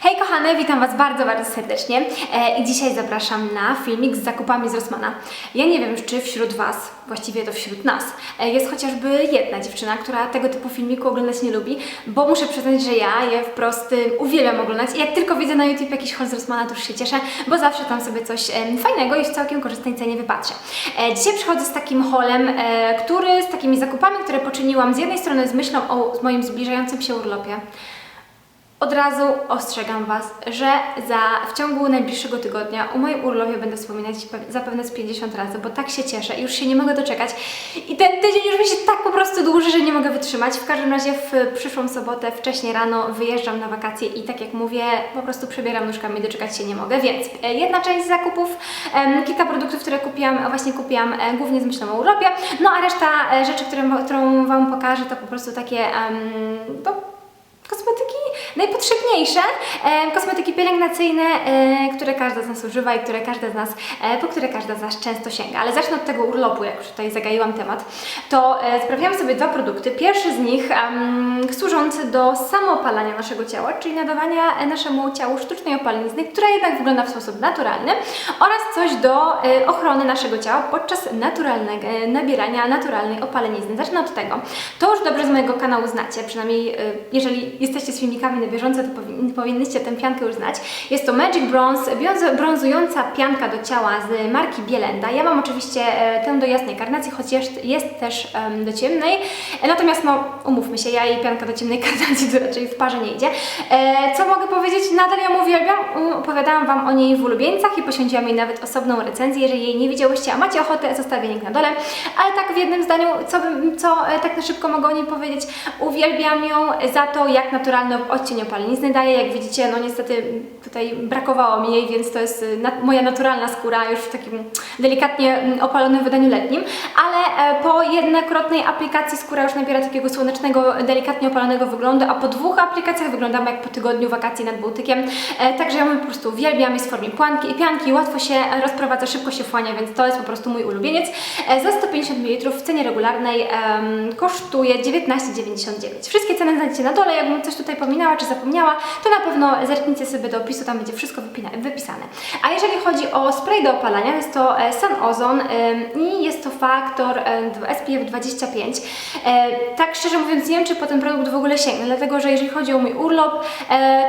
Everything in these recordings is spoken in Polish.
Hej kochane, witam Was bardzo, bardzo serdecznie e, i dzisiaj zapraszam na filmik z zakupami z Rossmana. Ja nie wiem, czy wśród Was, właściwie to wśród nas, e, jest chociażby jedna dziewczyna, która tego typu filmiku oglądać nie lubi, bo muszę przyznać, że ja je wprost y, uwielbiam oglądać i jak tylko widzę na YouTube jakiś haul z Rossmana, to już się cieszę, bo zawsze tam sobie coś em, fajnego i w całkiem korzystnej cenie wypatrzę. E, dzisiaj przychodzę z takim haulem, e, który, z takimi zakupami, które poczyniłam z jednej strony z myślą o moim zbliżającym się urlopie, od razu ostrzegam Was, że za, w ciągu najbliższego tygodnia o moim urlopie będę wspominać pe- zapewne z 50 razy, bo tak się cieszę i już się nie mogę doczekać. I ten tydzień już mi się tak po prostu dłuży, że nie mogę wytrzymać. W każdym razie w przyszłą sobotę wcześnie rano wyjeżdżam na wakacje i tak jak mówię, po prostu przebieram nóżkami, doczekać się nie mogę. Więc e, jedna część zakupów, kilka produktów, które kupiłam, właśnie kupiłam e, głównie z myślą o urlopie, no a reszta e, rzeczy, które, którą Wam pokażę, to po prostu takie to kosmetyki najpotrzebniejsze, e, kosmetyki pielęgnacyjne, e, które każda z nas używa i które każda z nas, e, po które każda z nas często sięga. Ale zacznę od tego urlopu, jak już tutaj zagaiłam temat. To sprawiłam sobie dwa produkty. Pierwszy z nich em, służący do samoopalania naszego ciała, czyli nadawania naszemu ciału sztucznej opalenizny, która jednak wygląda w sposób naturalny oraz coś do ochrony naszego ciała podczas naturalnego nabierania naturalnej opalenizny. Zacznę od tego. To już dobrze z mojego kanału znacie, przynajmniej jeżeli jesteście z filmikami na bieżąco, to powin, powinnyście tę piankę już znać. Jest to Magic Bronze, brąz- brązująca pianka do ciała z marki Bielenda. Ja mam oczywiście e, tę do jasnej karnacji, choć jest, jest też do ciemnej. E, natomiast no, umówmy się, ja i pianka do ciemnej karnacji to raczej w parze nie idzie. E, co mogę powiedzieć? Nadal ją uwielbiam. Opowiadałam Wam o niej w ulubieńcach i poświęciłam jej nawet osobną recenzję. Jeżeli jej nie widziałyście, a macie ochotę, zostawię link na dole. Ale tak w jednym zdaniu, co, co e, tak na szybko mogę o niej powiedzieć, uwielbiam ją za to, jak naturalny odcień opalenizny daje. Jak widzicie, no niestety tutaj brakowało mi jej, więc to jest y, na, moja naturalna skóra już w takim delikatnie mm, opalonym wydaniu letnim. Ale e, po jednokrotnej aplikacji skóra już nabiera takiego słonecznego, delikatnie opalonego wyglądu, a po dwóch aplikacjach wyglądamy jak po tygodniu wakacji nad Bałtykiem. E, także ja ją po prostu uwielbiam, jest w formie pianki i pianki, łatwo się rozprowadza, szybko się wchłania, więc to jest po prostu mój ulubieniec. E, za 150 ml w cenie regularnej kosztuje 19,99. Wszystkie ceny znajdziecie na dole, jakbym coś tutaj pominęła czy zapomniała, to na pewno zerknijcie sobie do opisu, tam będzie wszystko wypisane. A jeżeli chodzi o spray do opalania, jest to e, Sun Ozone em, i jest to faktor e, SPF 25. E, tak szczerze mówiąc nie wiem, czy po ten produkt w ogóle sięgnę, dlatego że jeżeli chodzi o mój urlop,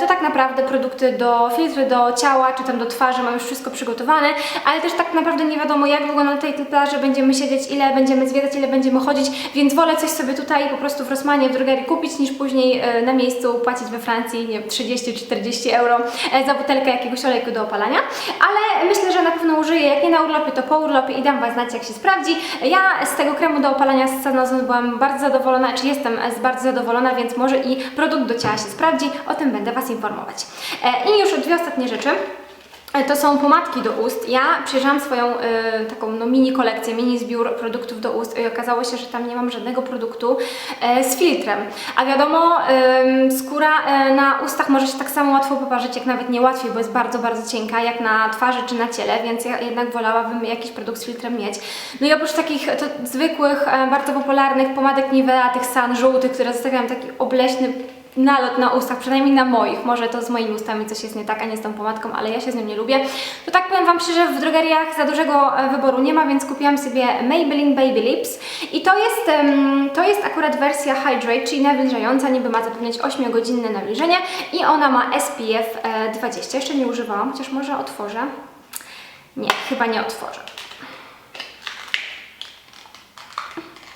to tak naprawdę produkty do filtry do ciała, czy tam do twarzy mam już wszystko przygotowane, ale też tak naprawdę nie wiadomo jak długo na tej plaży będziemy siedzieć, ile będziemy zwiedzać, ile będziemy chodzić, więc wolę coś sobie tutaj po prostu w Rossmanie, w drogerii kupić, niż później na miejscu płacić we Francji, nie wiem, 30-40 euro e, za butelkę jakiegoś olejku do opalania, ale myślę, że na pewno użyję, jak nie na urlopie, to po urlopie i dam Was znać, jak się sprawdzi. Ja z tego kremu do opalania z Sanozon byłam bardzo zadowolona, czy jestem bardzo zadowolona, więc może i produkt do ciała się sprawdzi, o tym będę Was informować. E, I już dwie ostatnie rzeczy. E, To są pomadki do ust. Ja przejrzałam swoją e, taką no, mini kolekcję, mini zbiór produktów do ust i okazało się, że tam nie mam żadnego produktu e, z filtrem. A wiadomo, em, skóra e, na ustach może się tak samo łatwo poparzyć, jak nawet nie łatwiej, bo jest bardzo, bardzo cienka, jak na twarzy czy na ciele, więc ja jednak wolałabym jakiś produkt z filtrem mieć. No i oprócz takich zwykłych, e, bardzo popularnych pomadek Nivea, tych san żółtych, które zostawiają taki obleśny nalot na ustach, przynajmniej na moich. Może to z moimi ustami coś jest nie tak, a nie z tą pomadką, ale ja się z nią nie lubię. To tak powiem Wam szczerze, w drogeriach za dużego e, wyboru nie ma, więc kupiłam sobie Maybelline Baby Lips i to jest, to jest akurat wersja Hydrate, czyli nawilżająca, niby ma zapewniać 8-godzinne nawilżenie i ona ma SPF e, 20. Jeszcze nie używałam, chociaż może otworzę. Nie, chyba nie otworzę.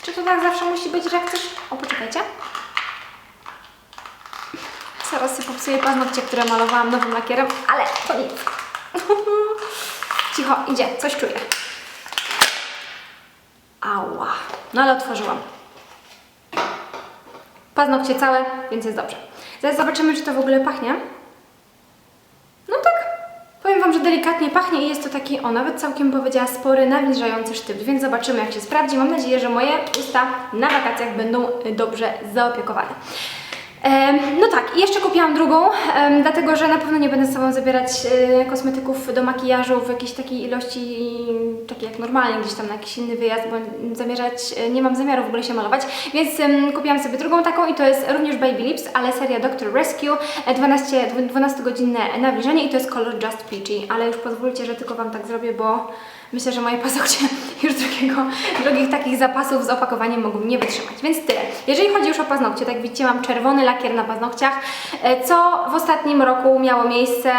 Czy to tak zawsze musi być, że jak chcesz... O, poczekajcie. Zaraz sobie popsuję paznokcie, które malowałam nowym lakierem, ale to nic. Cicho, idzie, coś czuję. Ała. No ale otworzyłam. Paznokcie całe, więc jest dobrze. Zaraz zobaczymy, czy to w ogóle pachnie. No tak. Powiem Wam, że delikatnie pachnie i jest to taki, o nawet całkiem powiedziała, spory, nawilżający sztypt, więc zobaczymy jak się sprawdzi. Mam nadzieję, że moje usta na wakacjach będą y, dobrze zaopiekowane. No tak, i jeszcze kupiłam drugą, dlatego że na pewno nie będę z sobą zabierać e, kosmetyków do makijażu w jakiejś takiej ilości, takiej jak normalnie, gdzieś tam na jakiś inny wyjazd, bo zamierzać, e, nie mam zamiaru w ogóle się malować, więc kupiłam sobie drugą taką i to jest również Baby Lips, ale seria Dr. Rescue, e, 12, 12-godzinne nawilżenie i to jest kolor Just Peachy, ale już pozwólcie, że tylko Wam tak zrobię, bo myślę, że moje paznokcie już drugiego, drugich takich zapasów z opakowaniem mogą nie wytrzymać, więc tyle. Jeżeli chodzi już o paznokcie, tak widzicie, mam czerwony lakier na paznokciach, e, co w ostatnim roku miało miejsce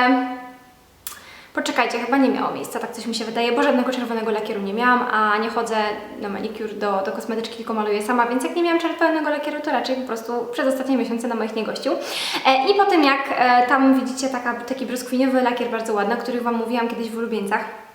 Poczekajcie, chyba nie miało miejsca, tak coś mi się wydaje, bo żadnego czerwonego lakieru nie miałam, a nie chodzę na manicure do, do kosmetyczki, tylko maluję sama, więc jak nie miałam czerwonego lakieru, to raczej po prostu przez ostatnie miesiące na moich nie gościł. E, I potem jak e, tam widzicie taka, taki brzoskwiniowy lakier bardzo ładny, o których Wam mówiłam kiedyś w ulubieńcach,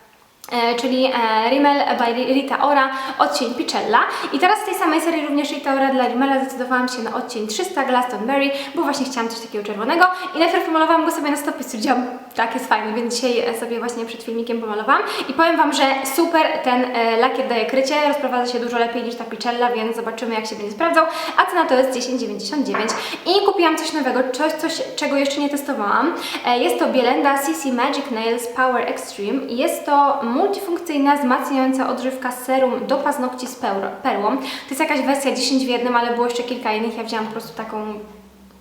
czyli e, Rimmel by Rita Ora, odcień Pichella. I teraz z tej samej serii również Rita Ora dla Rimmela zdecydowałam się na odcień 300 Glastonbury, bo właśnie chciałam coś takiego czerwonego i najpierw pomalowałam go sobie na stopie, stwierdziłam, tak jest fajny, więc dzisiaj e, sobie właśnie przed filmikiem pomalowałam i powiem Wam, że super ten e, lakier daje krycie, rozprowadza się dużo lepiej niż ta Pichella, więc zobaczymy jak się będzie sprawdzał, a cena to jest 10,99 i kupiłam coś nowego, coś, coś czego jeszcze nie testowałam. E, Jest to Bielenda CC Magic Nails Power Extreme i jest to multifunkcyjna, wzmacniająca odżywka serum do paznokci z perłą. To jest jakaś wersja 10 w jednym, ale było jeszcze kilka innych. Ja wzięłam po prostu taką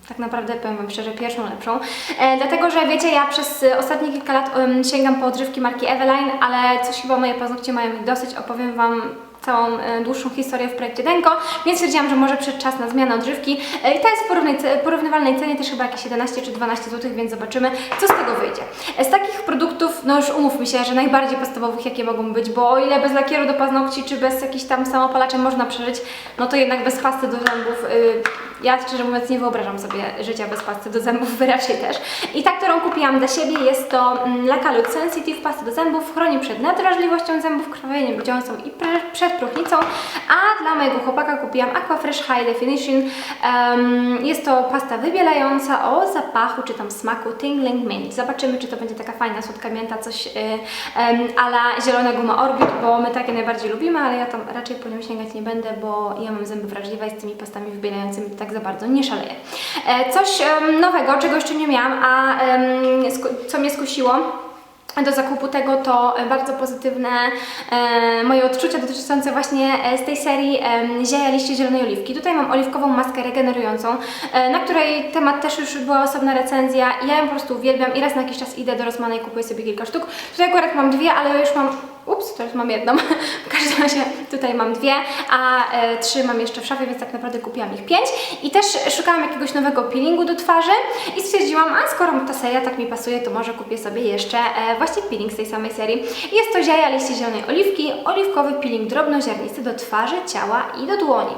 tak naprawdę powiem Wam szczerze, pierwszą lepszą. E, dlatego, że wiecie, ja przez ostatnie kilka lat em, sięgam po odżywki marki Eveline, ale coś chyba moje paznokcie mają ich dosyć. Opowiem Wam całą e, dłuższą historię w projekcie Denko, więc stwierdziłam, że może przyszedł czas na zmianę odżywki. E, I ta jest w porównywalnej cenie, też chyba jakieś 11 czy 12 zł, więc zobaczymy, co z tego wyjdzie. E, z takich produktów, no już umówmy się, że najbardziej podstawowych, jakie mogą być, bo o ile bez lakieru do paznokci, czy bez jakichś tam samopalaczy można przeżyć, no to jednak bez pasty do zębów y, ja szczerze mówiąc nie wyobrażam sobie życia bez pasty do zębów, wy raczej też. I ta, którą kupiłam dla siebie jest to mm, Lakalut Sensitive Pasta do zębów, chroni przed nadwrażliwością zębów, krwawieniem dziąsą i przed próchnicą, a dla mojego chłopaka kupiłam Aquafresh High Definition. Em, jest to pasta wybielająca o zapachu czy tam smaku Tingling Mint. Zobaczymy, czy to będzie taka fajna, słodka mięta, coś y, um, ala zielona guma Orbit, bo my takie najbardziej lubimy, ale ja tam raczej po nią sięgać nie będę, bo ja mam zęby wrażliwe i z tymi pastami wybielającymi tak za bardzo nie szaleję. E, coś nowego, czego jeszcze nie miałam, a co mnie skusiło, do zakupu tego to e, bardzo pozytywne e, moje odczucia dotyczące właśnie e, z tej serii e, zieja liście zielonej oliwki. Tutaj mam oliwkową maskę regenerującą, e, na której temat też już była osobna recenzja ja ją po prostu uwielbiam i raz na jakiś czas idę do Rosmana i kupuję sobie kilka sztuk. Tutaj akurat mam dwie, ale już mam Ups, teraz mam jedną. W każdym razie tutaj mam dwie, a e, trzy mam jeszcze w szafie, więc tak naprawdę kupiłam ich pięć. I też szukałam jakiegoś nowego peelingu do twarzy i stwierdziłam, a skoro ta seria tak mi pasuje, to może kupię sobie jeszcze e, właśnie peeling z tej samej serii. Jest to ziaja liście zielonej oliwki, oliwkowy peeling drobnoziarnisty do twarzy, ciała i do dłoni.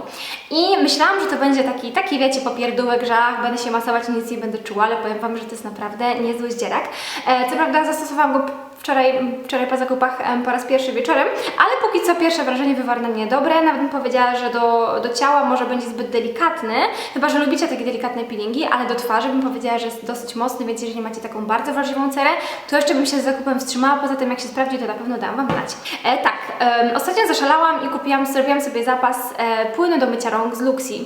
I myślałam, że to będzie taki, taki wiecie, popierdółek, że będę się masować nic nie będę czuła, ale powiem Wam, że to jest naprawdę niezły zdzierak. E, co prawda zastosowałam go wczoraj, wczoraj po zakupach po raz pierwszy wieczorem, ale póki co pierwsze wrażenie wywarł na mnie dobre. Nawet bym powiedziała, że do, do ciała może będzie zbyt delikatny, chyba że lubicie takie delikatne peelingi, ale do twarzy bym powiedziała, że jest dosyć mocny, więc jeżeli macie taką bardzo wrażliwą cerę, to jeszcze bym się z zakupem wstrzymała. Poza tym, jak się sprawdzi, to na pewno dam Wam znać. E, tak, em, ostatnio zaszalałam i kupiłam, zrobiłam sobie zapas e, płynu do mycia rąk z Luxi.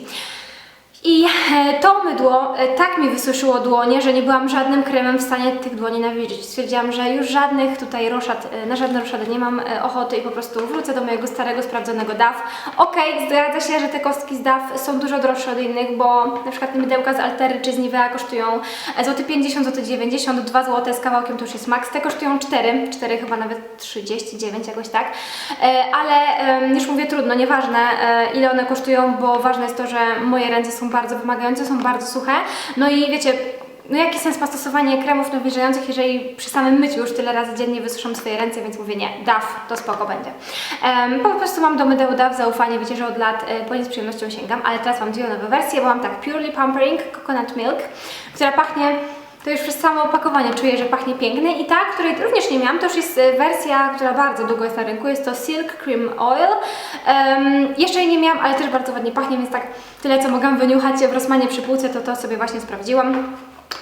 I e, to mydło e, tak mi wysuszyło dłonie, że nie byłam żadnym kremem w stanie tych dłoni nawilżyć. Stwierdziłam, że już żadnych tutaj roszad, e, na żadne roszady nie mam ochoty i po prostu wrócę do mojego starego, sprawdzonego DAF. Okej, zgadza się, że te kostki z DAF są dużo droższe od innych, bo na przykład mydełka z Altery czy z Nivea kosztują złoty 50, złoty 90, 2 zł z kawałkiem to już jest max. Te kosztują 4, 4 chyba nawet 39 jakoś tak. Ale już mówię trudno, nieważne ile one kosztują, bo ważne jest to, że moje ręce są bardzo wymagające, są bardzo suche. No i wiecie, no jaki sens ma stosowanie kremów nawilżających, jeżeli przy samym myciu już tyle razy dziennie wysuszam swoje ręce, więc mówię nie, DAF, to spoko będzie. Em, po prostu mam do mydeł DAF zaufanie, wiecie, że od lat e, po nie z przyjemnością sięgam, ale teraz mam dwie nowe wersje, bo mam tak Purely Pampering Coconut Milk, która pachnie to już przez samo opakowanie czuję, że pachnie pięknie i ta, której również nie miałam, to już jest e, wersja, która bardzo długo jest na rynku, jest to Silk Cream Oil. Em, jeszcze jej nie miałam, ale też bardzo ładnie pachnie, więc tak tyle co mogłam wyniuchać w Rosmanie przy półce, to to sobie właśnie sprawdziłam.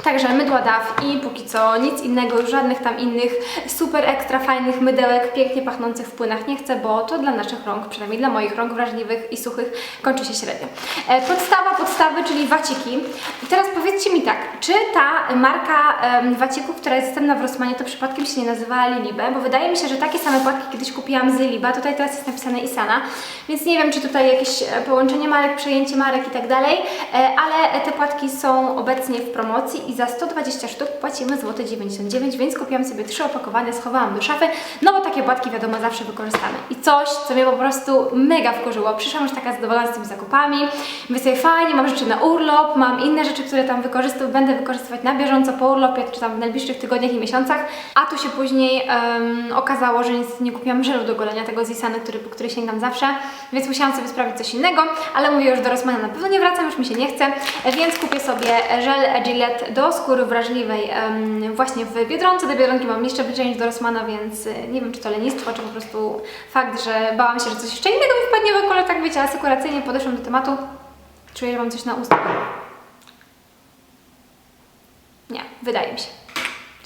Także mydła DAW i póki co nic innego, już żadnych tam innych super ekstra fajnych mydełek, pięknie pachnących w płynach nie chcę, bo to dla naszych rąk, przynajmniej dla moich rąk wrażliwych i suchych, kończy się średnio. E, podstawa podstawy, czyli waciki. I teraz powiedzcie mi tak, czy ta marka wacików, która jest dostępna w Rossmanie, to przypadkiem się nie nazywała Lilibe? Bo wydaje mi się, że takie same płatki kiedyś kupiłam z Liliba, tutaj teraz jest napisane Isana, więc nie wiem, czy tutaj jakieś e, połączenie marek, przejęcie marek i tak dalej, e, ale te płatki są obecnie w promocji i za 120 sztuk płacimy złote 99, więc kupiłam sobie trzy opakowania, schowałam do szafy, no bo takie płatki wiadomo zawsze wykorzystamy. I coś, co mnie po prostu mega wkurzyło, przyszłam już taka zadowolona z tymi zakupami, mówię sobie fajnie, mam rzeczy na urlop, mam inne rzeczy, które tam wykorzystuję, będę wykorzystywać na bieżąco po urlopie, czy tam w najbliższych tygodniach i miesiącach, a tu się później em, okazało, że niestety nie kupiłam żelu do golenia tego z Isany, który, po który sięgam zawsze, więc musiałam sobie sprawić coś innego, ale mówię już do Rossmana na pewno nie wracam, już mi się nie chce, więc kupię sobie żel Gillette do skóry wrażliwej właśnie w Biedronce. Do Biedronki mam jeszcze bliżej niż do Rossmana, więc y, nie wiem, czy to lenistwo, czy po prostu fakt, że bałam się, że coś jeszcze innego mi wpadnie w oko, ale tak wiecie, asekuracyjnie podeszłam do tematu. Czuję, że mam coś na ustach. Nie, wydaje mi się.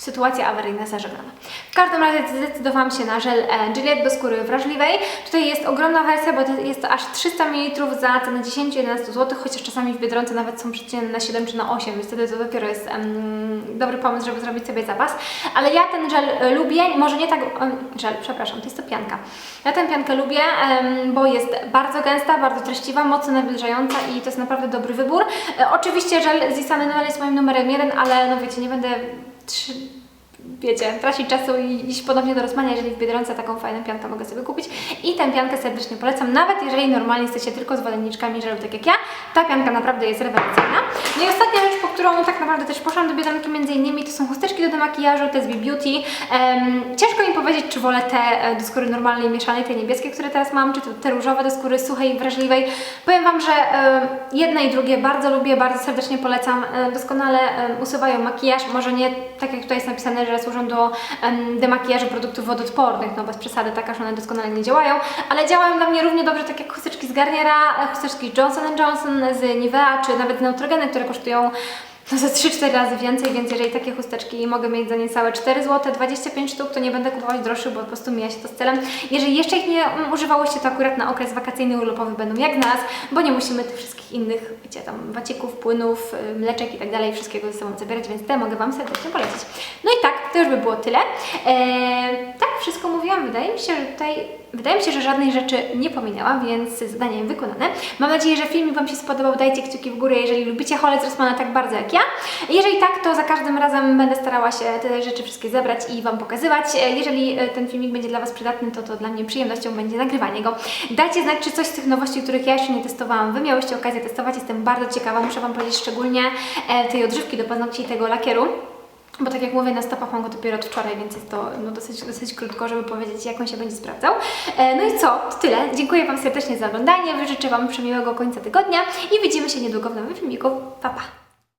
Sytuacja awaryjna zażegnana. W każdym razie zdecydowałam się na żel e, Gillette do skóry wrażliwej. Tutaj jest ogromna wersja, bo to jest to aż 300 ml za cenę 10-11 zł, chociaż czasami w Biedronce nawet są przeceny na 7 czy na 8, więc wtedy to dopiero jest em, dobry pomysł, żeby zrobić sobie zapas. Ale ja ten żel e, lubię, może nie tak... em, żel, przepraszam, to jest to pianka. Ja tę piankę lubię, em, bo jest bardzo gęsta, bardzo treściwa, mocno nawilżająca i to jest naprawdę dobry wybór. E, oczywiście żel z Isany Noel jest moim numerem jeden, ale no wiecie, nie będę trzy, wiecie, tracić czasu i iść ponownie do Rossmania, jeżeli w Biedronce taką fajną piankę mogę sobie kupić. I tę piankę serdecznie polecam, nawet jeżeli normalnie jesteście tylko zwolenniczkami żelu, tak jak ja, ta pianka naprawdę jest rewelacyjna. No i ostatnia rzecz, po którą tak naprawdę też poszłam do Biedronki między innymi, to są chusteczki do demakijażu, te z Be Beauty. Em, ciężko mi powiedzieć, czy wolę te e, do skóry normalnej, mieszanej, te niebieskie, które teraz mam, czy te, różowe do skóry suchej i wrażliwej. Powiem Wam, że e, jedne i drugie bardzo lubię, bardzo serdecznie polecam. E, doskonale e, usuwają makijaż, może nie tak jak tutaj jest napisane, że służą do em, demakijażu produktów wodoodpornych, no bez przesady, tak aż one doskonale nie działają, ale działają dla mnie równie dobrze, tak jak chusteczki z Garniera, chusteczki Johnson Johnson, z Nivea, czy nawet Neutrogeny, które kosztują no za 3-4 razy więcej, więc jeżeli takie chusteczki mogę mieć za niecałe 4 zł, 25 sztuk, to nie będę kupować droższych, bo po prostu mija się to z celem. Jeżeli jeszcze ich nie mm, używałyście, to akurat na okres wakacyjny, urlopowy będą jak znalazł, bo nie musimy tych wszystkich innych, wiecie, tam wacików, płynów, y, mleczek i tak dalej, wszystkiego ze sobą zabierać, więc te mogę Wam serdecznie polecić. No i tak, to już by było tyle. Eee, tak, wszystko mówiłam, wydaje mi się, że tutaj Wydaje mi się, że żadnej rzeczy nie pominęłam, więc zadanie wykonane. Mam nadzieję, że filmik Wam się spodobał. Dajcie kciuki w górę, jeżeli lubicie Holec Rossmana tak bardzo jak ja. Jeżeli tak, to za każdym razem będę starała się te rzeczy wszystkie zebrać i Wam pokazywać. E, Jeżeli e, ten filmik będzie dla Was przydatny, to to dla mnie przyjemnością będzie nagrywanie go. Dajcie znać, czy coś z tych nowości, których ja jeszcze nie testowałam, Wy miałyście okazję testować. Jestem bardzo ciekawa, muszę Wam powiedzieć szczególnie e, tej odżywki do paznokci i tego lakieru. Bo tak jak mówię, na stopach mam go dopiero od wczoraj, więc jest to no, dosyć, dosyć krótko, żeby powiedzieć, jak on się będzie sprawdzał. E, no i co? To tyle. Dziękuję Wam serdecznie za oglądanie. Życzę Wam przemiłego końca tygodnia i widzimy się niedługo w nowym filmiku. Pa, pa!